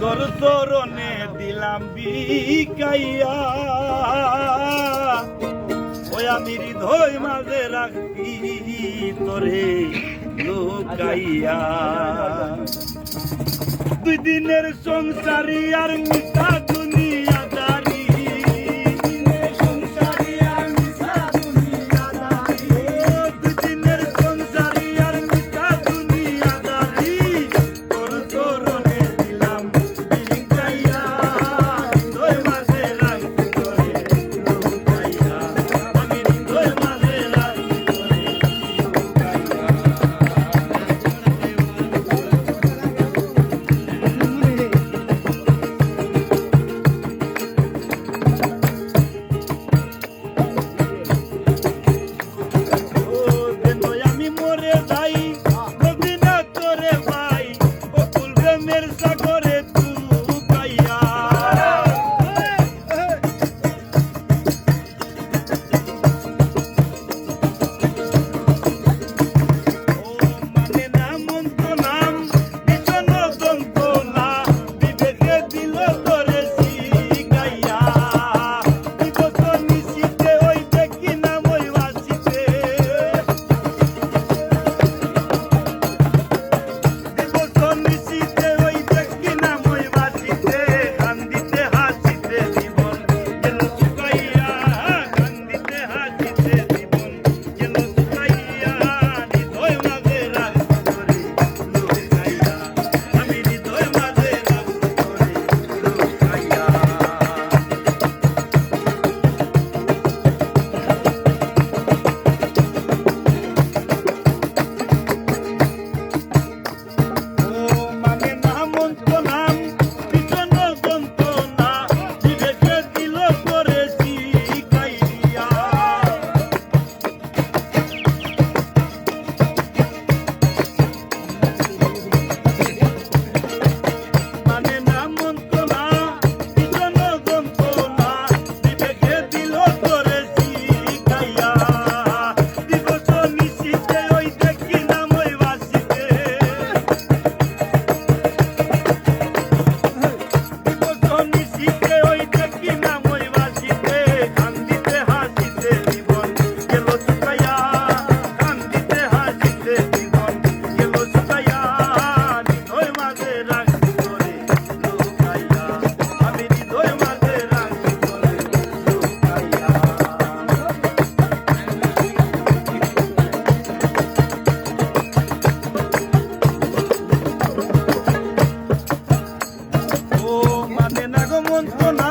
তোর চরণে দিলাম বিকাইয়া। ওই আমি হৃদয় মাঝে রাখি তোরে লুকাইয়া। দুই দিনের সংসারী আর মিঠা It's দেখো না